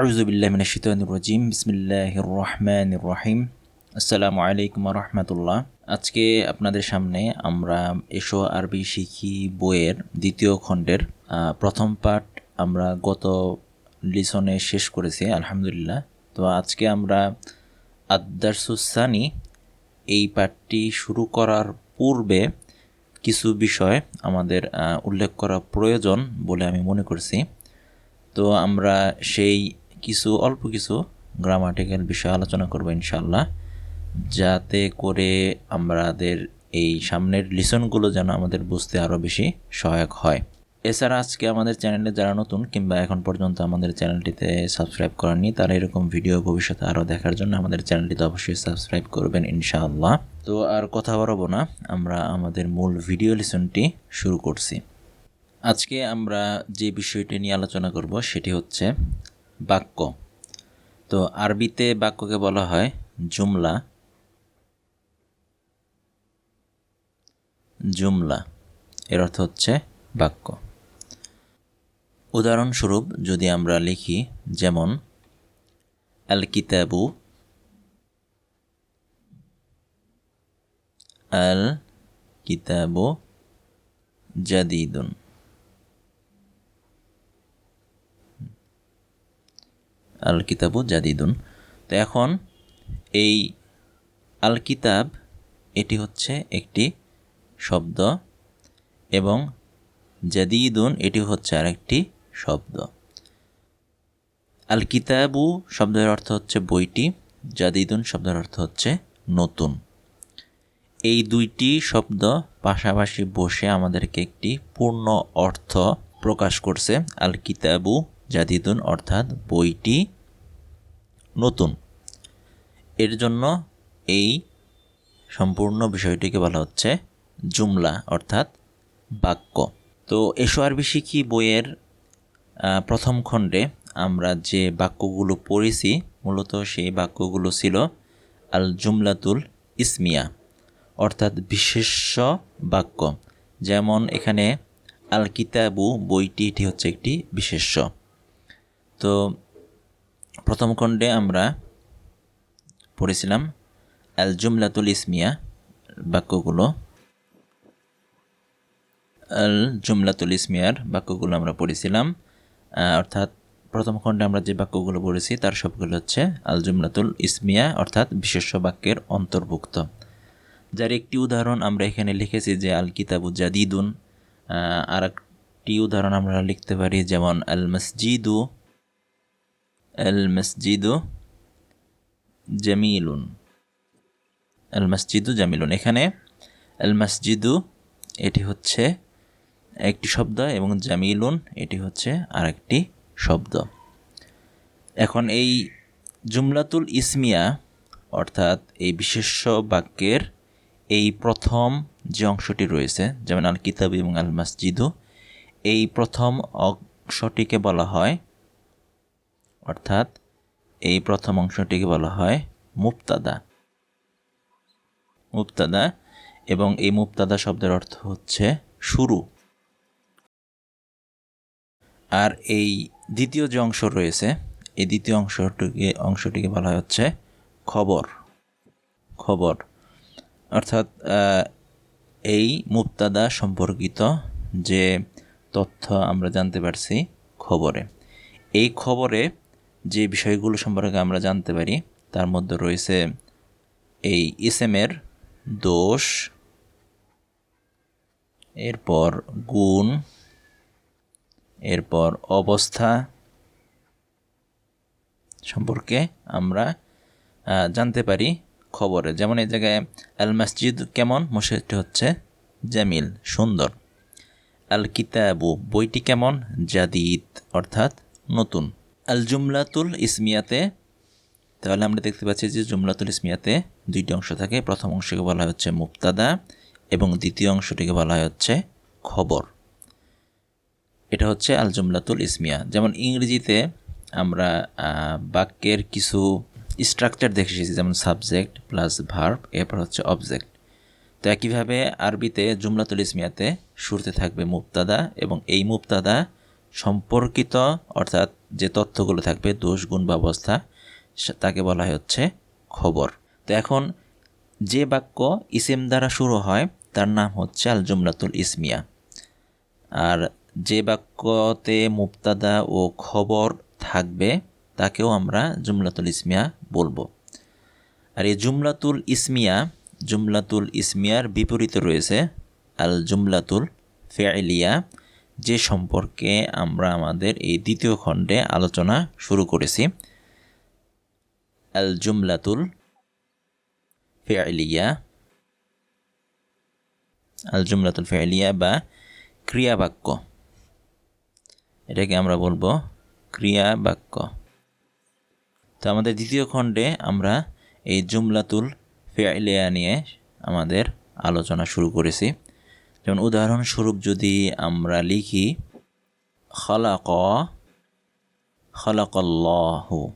আউজুবিল্লাহ শিতানুর রাজিম বিসমিল্লাহ রহমান রহিম আসসালামু আলাইকুম রহমতুল্লাহ আজকে আপনাদের সামনে আমরা এসো আরবি শিখি বইয়ের দ্বিতীয় খণ্ডের প্রথম পার্ট আমরা গত লিসনে শেষ করেছি, আলহামদুলিল্লাহ। তো আজকে আমরা আদারসুসানি এই পাঠটি শুরু করার পূর্বে কিছু বিষয় আমাদের উল্লেখ করা প্রয়োজন বলে আমি মনে করছি। তো আমরা সেই কিছু, অল্প কিছু গ্রামাটিক্যাল বিষয় আলোচনা করব ইনশাল্লাহ যাতে করে আমাদের এই সামনের লিসনগুলো যেন আমাদের বুঝতে আরও বেশি সহায়ক হয়। এছাড়া আজকে আমাদের চ্যানেলে যারা নতুন কিংবা এখন পর্যন্ত আমাদের চ্যানেলটিতে সাবস্ক্রাইব করেননি, তারা এরকম ভিডিও ভবিষ্যতে আরও দেখার জন্য আমাদের চ্যানেলটিতে অবশ্যই সাবস্ক্রাইব করবেন ইনশাআল্লাহ। তো আর কথা বাড়াবো না, আমরা আমাদের মূল ভিডিও লিসনটি শুরু করছি। আজকে আমরা যে বিষয়টি নিয়ে আলোচনা করব, সেটি হচ্ছে বাক্য। তো আরবিতে বাক্যকে বলা হয় জুমলা। জুমলা, এর অর্থ হচ্ছে বাক্য। উদাহরণস্বরূপ যদি আমরা লিখি যেমন আল কিতাবু আল কিতাবু জাদিদুন। আল কিতাবু জাদিদুন। তো এখন এই আল কিতাব এটি হচ্ছে একটি শব্দ এবং জাদিদুন, এটি হচ্ছে আরেকটি শব্দ। আল কিতাবু শব্দের অর্থ হচ্ছে বইটি, জাদিদুন শব্দের অর্থ হচ্ছে নতুন। এই দুইটি শব্দ পাশাপাশি বসে আমাদেরকে একটি পূর্ণ অর্থ প্রকাশ করছে আল কিতাবু জাদিদুন অর্থাৎ বইটি। নতুন। এর জন্য এই সম্পূর্ণ বিষয়টিকে বলা হচ্ছে জুমলা, অর্থাৎ বাক্য। তো এসো আরবি শিখি বইয়ের প্রথম খণ্ডে আমরা যে বাক্যগুলো পড়েছি, মূলত সেই বাক্যগুলো ছিল আল জুমলাতুল ইসমিয়া, অর্থাৎ বিশেষ্য বাক্য। যেমন এখানে আল কিতাবু, বইটি, এটি হচ্ছে একটি বিশেষ্য। তো প্রথম খণ্ডে আমরা পড়েছিলাম আল জুমলাতুল ইসমিয়া বাক্যগুলো। আল জুমলাতুল ইসমিয়ার বাক্যগুলো আমরা পড়েছিলাম। অর্থাৎ প্রথম খণ্ডে আমরা যে বাক্যগুলো পড়েছি, তার সবগুলো হচ্ছে আল জুমলাতুল ইসমিয়া, অর্থাৎ বিশেষ্য বাক্যের অন্তর্ভুক্ত। যার একটি উদাহরণ আমরা এখানে লিখেছি যে আল কিতাবু জাদিদুন। আর একটি উদাহরণ আমরা লিখতে পারি যেমন আল মসজিদু আল মসজিদু জামিলুন আল মসজিদু জামিলুন এখানে আল মসজিদু এটি হচ্ছে একটি শব্দ এবং জামিলুন এটি হচ্ছে আরেকটি শব্দ। এখন এই জুমলাতুল ইসমিয়া, অর্থাৎ এই বিশেষ্য বাক্যের এই প্রথম যে অংশটি রয়েছে, যেমন আল কিতাব এবং আল মসজিদু এই প্রথম অংশটিকে বলা হয় অর্থাৎ এই প্রথম অংশটিকে বলা হয় মুক্তাদা মুক্তাদা এবং এই মুক্তাদা শব্দের অর্থ হচ্ছে শুরু। আর এই দ্বিতীয় যে অংশ রয়েছে, এই দ্বিতীয় অংশটিকে অংশটিকে বলা হচ্ছে খবর। খবর। অর্থাৎ এই মুক্তাদা সম্পর্কিত যে তথ্য আমরা জানতে পারছি খবরে। এই খবরে যে বিষয়গুলো সম্পর্কে আমরা জানতে পারি, তার মধ্যে রয়েছে এই ইসেমের দোষ, এরপর গুণ, এরপর অবস্থা সম্পর্কে আমরা জানতে পারি খবরে। যেমন এই জায়গায় আল মসজিদ কেমন? মসজিদটি হচ্ছে জামিল, সুন্দর। আল কিতাবু বইটি কেমন? জাদিদ, অর্থাৎ নতুন। আল জুমলাতুল ইসমিয়াতে, তাহলে আমরা দেখতে পাচ্ছি যে জুমলাতুল ইসমিয়াতে দুইটি অংশ থাকে। প্রথম অংশকে বলা হচ্ছে মুক্তাদা এবং দ্বিতীয় অংশটিকে বলা হচ্ছে খবর। এটা হচ্ছে আল জুমলাতুল ইসমিয়া। যেমন ইংরেজিতে আমরা বাক্যের কিছু স্ট্রাকচার দেখে এসেছি, যেমন সাবজেক্ট প্লাস ভার্ব এরপর হচ্ছে অবজেক্ট তো একইভাবে আরবিতে জুমলাতুল ইসমিয়াতে শুরুতে থাকবে মুক্তাদা এবং এই মুক্তাদা সম্পর্কিত, অর্থাৎ যে তথ্যগুলো থাকবে, দোষ, গুণ বা অবস্থা তাকে বলা হচ্ছে খবর। তো এখন যে বাক্য ইসেম দ্বারা শুরু হয়, তার নাম হচ্ছে আল জুমলাতুল ইসমিয়া। আর যে বাক্যতে মুক্তাদা ও খবর থাকবে, তাকেও আমরা জুমলাতুল ইসমিয়া বলব। আর এই জুমলাতুল ইসমিয়া, জুমলাতুল ইসমিয়ার বিপরীতে রয়েছে আল জুমলাতুল ফেলিয়া যে সম্পর্কে আমরা আমাদের এই দ্বিতীয় খণ্ডে আলোচনা শুরু করেছি। আল জুমলাতুল ফেলিয়া আল জুমলাতুল ফেলিয়া বা ক্রিয়া বাক্য এটাকে আমরা বলব ক্রিয়া বাক্য তো আমাদের দ্বিতীয় খণ্ডে আমরা এই জুমলাতুল ফেলিয়া নিয়ে আমাদের আলোচনা শুরু করেছি। যেমন উদাহরণস্বরূপ যদি আমরা লিখি, খলাক, খলাকল্লাহু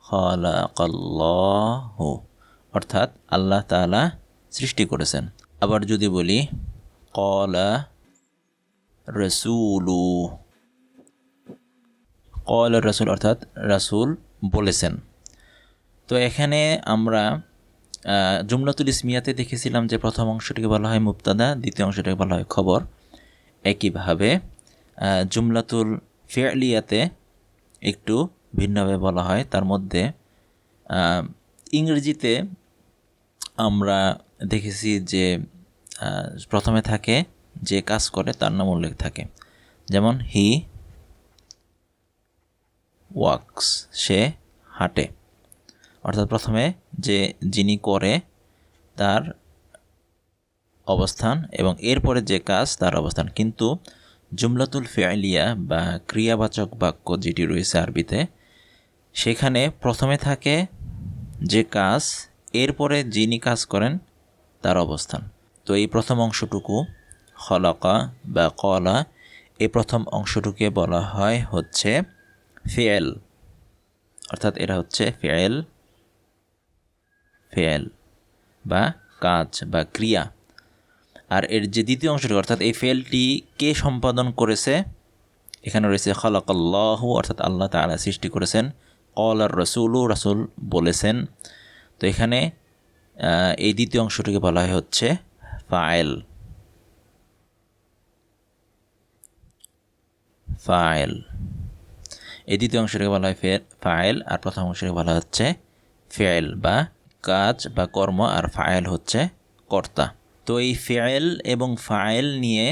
খলাকল্লাহু অর্থাৎ আল্লাহ তাআলা সৃষ্টি করেছেন। আবার যদি বলি কলা রসুলু কল রসুল অর্থাৎ রাসুল বলেছেন। তো এখানে আমরা জুমলাতুল ইসমিয়াতে দেখেছিলাম যে প্রথম অংশটিকে বলা হয় মুক্তাদা দ্বিতীয় অংশটিকে বলা হয় খবর। একইভাবে জুমলাতুল ফেয়ালিয়াতে একটু ভিন্নভাবে বলা হয়। তার মধ্যে ইংরেজিতে আমরা দেখেছি যে প্রথমে থাকে যে কাজ করে, তার নাম উল্লেখ থাকে। যেমন, হি ওয়াক্স, সে হাঁটে। অর্থাৎ প্রথমে যে যিনি করে তার অবস্থান এবং এরপরে যে কাজ তার অবস্থান। কিন্তু জুমলাতুল ফেয়ালিয়া বা ক্রিয়াবাচক বাক্য যেটি রয়েছে আরবিতে, সেখানে প্রথমে থাকে যে কাজ, এরপরে যিনি কাজ করেন তার অবস্থান। তো এই প্রথম অংশটুকু হলকা বা কলা, এই প্রথম অংশটুকে বলা হয় হচ্ছে ফেয়েল অর্থাৎ এটা হচ্ছে ফেয়েল ফেয়েল বা কাজ বা ক্রিয়া। আর এর যে দ্বিতীয় অংশটি অর্থাৎ এই ফেলটি কে সম্পাদন করেছে? এখানে রয়েছে খালাকাল্লাহু, অর্থাৎ আল্লাহ তাআলা সৃষ্টি করেছেন। কল আর রসুলু, রাসুল বলেছেন। তো এখানে এই দ্বিতীয় অংশটিকে বলা হয় হচ্ছে ফায়েল ফাইল। এই দ্বিতীয় অংশটিকে বলা হয় ফাইল। আর প্রথম অংশটিকে বলা হচ্ছে ফেল বা কাজ বা কর্ম আর ফাইল হচ্ছে কর্তা। তো এই ফেল এবং ফায়েল নিয়ে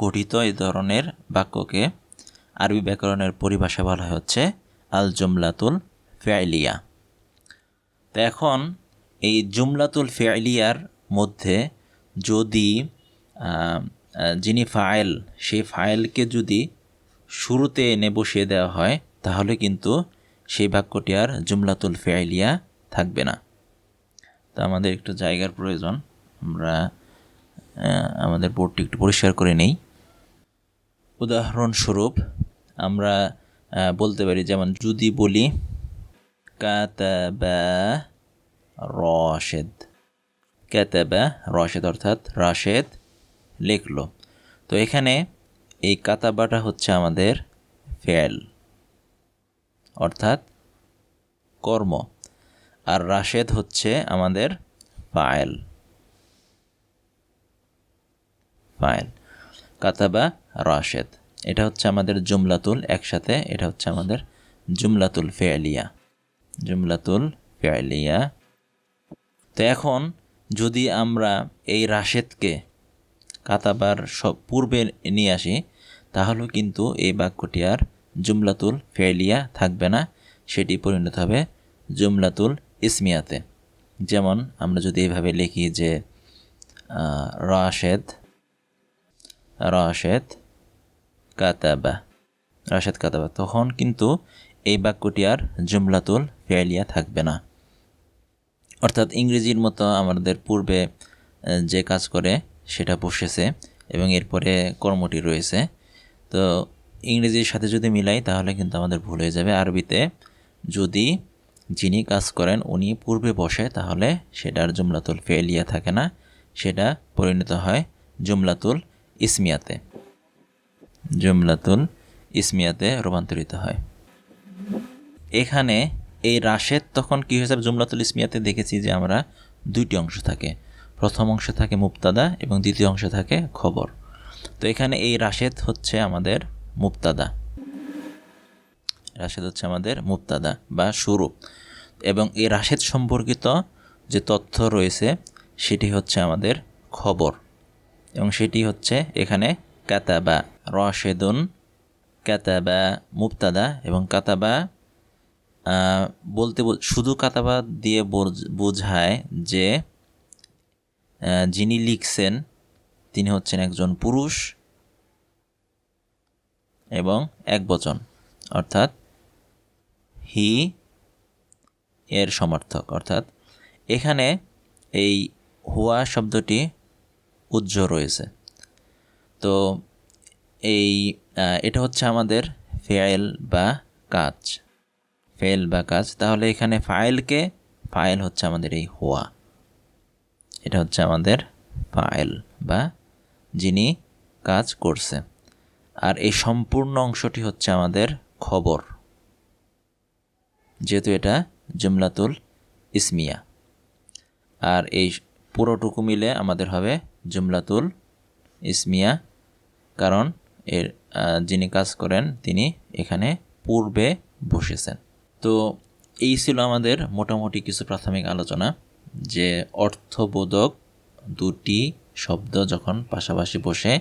গঠিত এই ধরনের বাক্যকে আরবি ব্যাকরণের পরিভাষা বলা হচ্ছে আল জুমলাতুল ফেলিয়া তো এখন এই জুমলাতুল ফেলিয়ার মধ্যে যদি যিনি ফাইল সেই ফাইলকে যদি শুরুতে এনে বসিয়ে দেওয়া হয়, তাহলে কিন্তু সেই বাক্যটি আর জুমলাতুল ফেলিয়া থাকবে না। তা আমাদের একটু জায়গার প্রয়োজন। আমরা আমাদের বোর্ডটি একটু পরিষ্কার করে নেই। উদাহরণস্বরূপ, আমরা বলতে পারি যেমন যদি বলি, কাতাবা রশেদ। কাতাবা রশেদ অর্থাৎ রাশেদ লিখলো। তো এখানে এই কাতাবাটা হচ্ছে আমাদের ফেল, অর্থাৎ কর্ম। আর রাশেদ হচ্ছে আমাদের ফাইল। ফাইল। কাতাবা রাশেদ। এটা হচ্ছে আমাদের জুমলাতুল একসাথে, এটা হচ্ছে আমাদের জুমলাতুল ফেয়ালিয়া জুমলাতুল ফেলিয়া তো এখন যদি আমরা এই রাশেদকে কাতাবার সব পূর্বে নিয়ে আসি, তাহলেও কিন্তু এই বাক্যটি আর জুমলাতুল ফেয়ালিয়া থাকবে না, সেটি পরিণত হবে জুমলাতুল ইসমিয়াতে। যেমন আমরা যদি এভাবে লিখি যে রাশেদ রাশেদ কাতাবা। রাশেদ কাতাবা। তখন কিন্তু এই বাক্যটি আর জুমলাতুল ফেলিয়া থাকবে না। অর্থাৎ ইংরেজির মতো আমাদের পূর্বে যে কাজ করে সেটা বসেছে এবং এরপরে কর্মটি রয়েছে। তো ইংরেজির সাথে যদি মিলাই তাহলে কিন্তু আমাদের ভুল হয়ে যাবে। আরবিতে যদি যিনি কাজ করেন, উনি পূর্বে বসে, তাহলে সেটার জুমলাতুল ফেলিয়া থাকে না, সেটা পরিণত হয় জুমলাতুল ইসমিয়াতে। জুমলাতুল ইসমিয়াতে রূপান্তরিত হয়। এখানে এই রাশেদ তখন কী হয়েছে? জুমলাতুল ইসমিয়াতে দেখেছি যে আমরা দুইটি অংশ থাকে। প্রথম অংশে থাকে মুক্তাদা এবং দ্বিতীয় অংশে থাকে খবর। তো এখানে এই রাশেদ হচ্ছে আমাদের মুক্তাদা রাশেদ হচ্ছে আমাদের মুক্তাদা বা শুরু। এবং এই রাশেদ সম্পর্কিত যে তথ্য রয়েছে, সেটি হচ্ছে আমাদের খবর। এবং সেটি হচ্ছে এখানে কাতাবা রশেদুন, কাতাবা মুক্তাদা এবং কাতাবা বলতে শুধু কাতাবা দিয়ে বোঝায় যে যিনি লিখছেন, তিনি হচ্ছেন একজন পুরুষ এবং এক বচন। অর্থাৎ হি এর সমর্থক। অর্থাৎ এখানে এই হুয়া শব্দটি উজ্জ্ব রয়েছে। তো এই এটা হচ্ছে আমাদের ফেয়াল বা কাজ। ফেল বা কাজ। তাহলে এখানে ফাইলকে ফাইল হচ্ছে আমাদের এই হুয়া। এটা হচ্ছে আমাদের ফাইল বা যিনি কাজ করছে। আর এই সম্পূর্ণ অংশটি হচ্ছে আমাদের খবর। যেহেতু এটা জুমলাতুল ইসমিয়া। আর এই পুরোটুকু মিলে আমাদের হবে জুমলাতুল ইসমিয়া, কারণ এর যিনি কাজ করেন তিনি এখানে পূর্বে বসেছেন। তো এই ছিল আমাদের মোটামুটি কিছু প্রাথমিক আলোচনা, যে অর্থবোধক দুটি শব্দ যখন পাশাপাশি বসে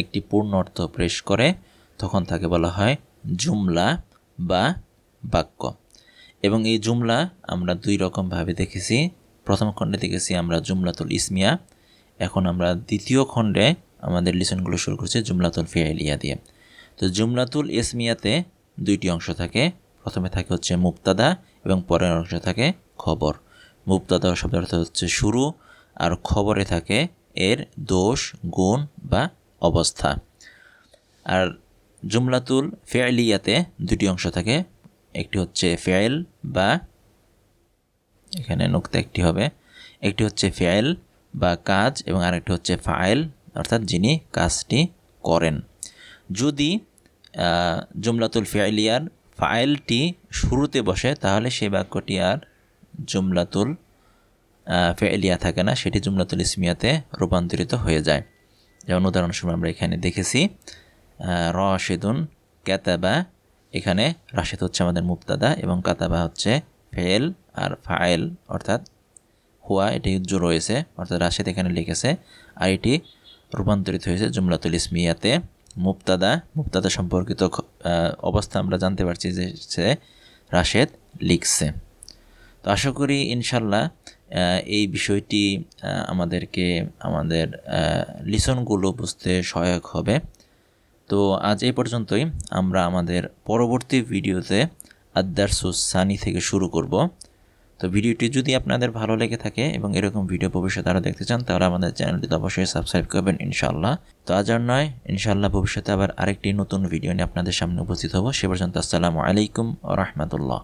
একটি পূর্ণ অর্থ প্রেস করে, তখন তাকে বলা হয় জুমলা বা বাক্য। এবং এই জুমলা আমরা দুই রকমভাবে দেখেছি। প্রথম খণ্ডে দেখেছি আমরা জুমলাতুল ইসমিয়া। এখন আমরা দ্বিতীয় খণ্ডে আমাদের লিসনগুলো শুরু করছি জুমলাতুল ফিয়ালিয়া দিয়ে। তো জুমলাতুল ইসমিয়াতে দুইটি অংশ থাকে। প্রথমে থাকে হচ্ছে মুক্তাদা এবং পরের অংশ থাকে খবর। মুক্তাদা শব্দের অর্থ হচ্ছে শুরু, আর খবরে থাকে এর দোষ, গুণ বা অবস্থা। আর জুমলাতুল ফেয়ালিয়াতে দুটি অংশ থাকে একটি হচ্ছে ফেয়াল বা এখানে নুক্তা একটি হবে। একটি হচ্ছে ফেয়াল বা কাজ এবং আরেকটি হচ্ছে ফাইল, অর্থাৎ যিনি কাজটি করেন। যদি জুমলাতুল ফেয়ালিয়ার ফাইলটি শুরুতে বসে, তাহলে সেই বাক্যটি আর জুমলাতুল ফেলিয়া থাকে না, সেটি জুমলাতুল ইসমিয়াতে রূপান্তরিত হয়ে যায়। যেমন উদাহরণস্বরূপ আমরা এখানে দেখেছি রশেদুন ক্যাতাবা এখানে রাশেদ হচ্ছে আমাদের মুক্তাদা এবং কাতাবা হচ্ছে ফেল আর ফাইল, অর্থাৎ হুয়া, এটি উজ্জ্ব রয়েছে, অর্থাৎ রাশেদ এখানে লিখেছে আর এটি রূপান্তরিত হয়েছে জুমলাতুল ইসমিয়াতে। মুক্তাদা মুক্তাদা সম্পর্কিত অবস্থা আমরা জানতে পারছি যে সে রাশেদ লিখছে। তো আশা করি ইনশাল্লাহ এই বিষয়টি আমাদেরকে, আমাদের লিসনগুলো বুঝতে সহায়ক হবে। তো আজ এই পর্যন্তই। আমরা আমাদের পরবর্তী ভিডিওতে সানি থেকে শুরু করব। তো ভিডিওটি যদি আপনাদের ভালো লেগে থাকে এবং এরকম ভিডিও ভবিষ্যতে আরও দেখতে চান, তাহলে আমাদের চ্যানেলটি অবশ্যই সাবস্ক্রাইব করবেন ইনশাল্লাহ তো আজ আর নয় ইনশাল্লাহ ভবিষ্যতে আবার আরেকটি নতুন ভিডিও নিয়ে আপনাদের সামনে উপস্থিত হব। সে পর্যন্ত আসসালামু আলাইকুম রহমতুল্লাহ।